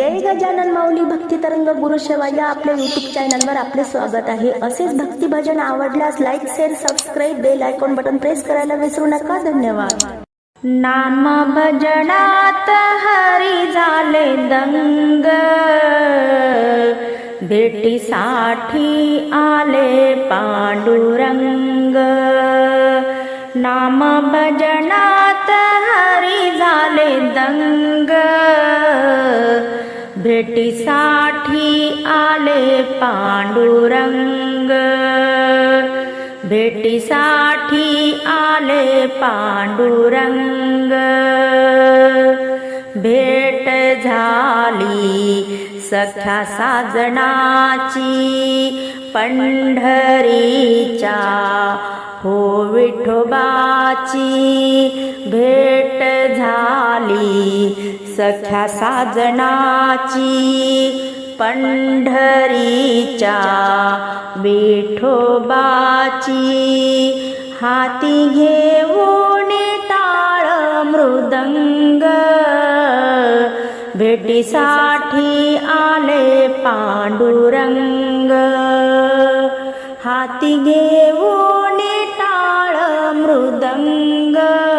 जय गजानन माऊली भक्ती तरंग गुरु शेवा या आपल्या युट्यूब चॅनलवर आपले स्वागत आहे. असेच भक्ती भजन आवडल्यास like share subscribe bell icon button press करायला विसरू नका. धन्यवाद. नाम भजनात हरी झाले दंग. भेटीसाठी आले पांडुरंग. नाम भजनात हरी झाले दंग. भेटीसाठी आले पांडुरंग. भेटीसाठी आले पांडुरंग. भेट झाली सख्या साजनाची पंढरीच्या हो विठोबाची. भेट झाली सख्या साजनाची पंढरीच्या विठोबाची हाती घेऊन टाळ मृदंग. भेटीसाठी आले पांडुरंग. हाती घेऊन टाळ मृदंग.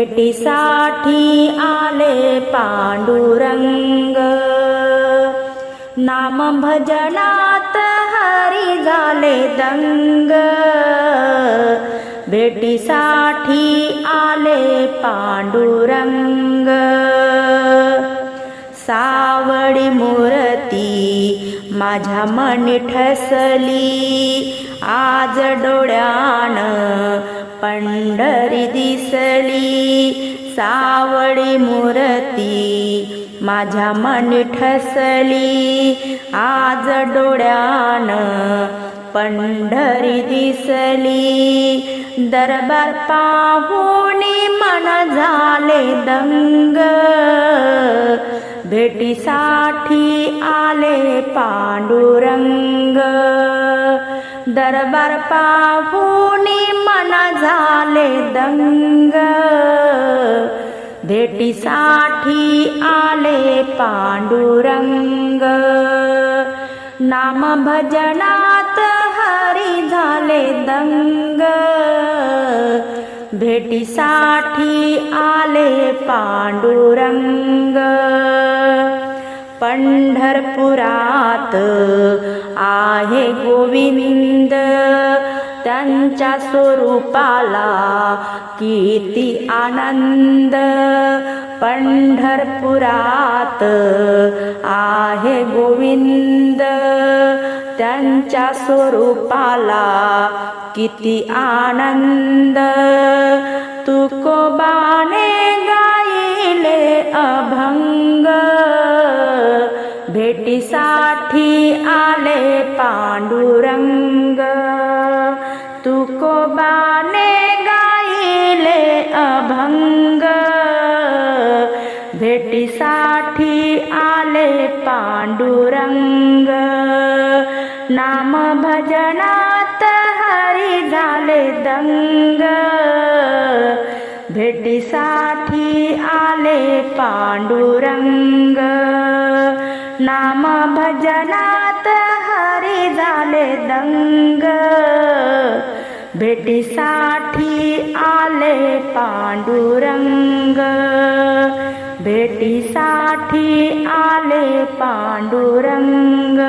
भेटीसाठी आले पांडुरंग. नाम भजनात हरी झाले दंग. भेटीसाठी आले पांडुरंग. सावळी मूर्ती माझ्या मनी ठसली. आज डोळ्यानं पंढरी दिसली सावळी मूर्ती माझ्या मन ठसली. आज डोळ्यानं पंढरी दिसली दरबार पाहुणी मन झाले दंग. भेटीसाठी आले पांडुरंग. दरबार पाहुणी मन झाले दंग. भेटीसाठी आले पांडुरंग. नाम भजनात हरी झाले दंग. भेटीसाठी आले पांडुरंग. पंढरपुरात आहे गोविंद. त्यांच्या स्वरूपाला किती आनंद. पंढरपुरात आहे गोविंद. त्यांच्या स्वरूपाला किती आनंद. तुकोबाने गायले अभंग. भेटीसाठी आले पांडुर भेटीसाठी आले पांडुरंग. नाम भजनात हरी झाले दंग. भेटीसाठी आले पांडुरंग. नाम भजनात हरी झाले दंग. भेटीसाठी आले पांडुरंग. भेटीसाठी आले पांडुरंग.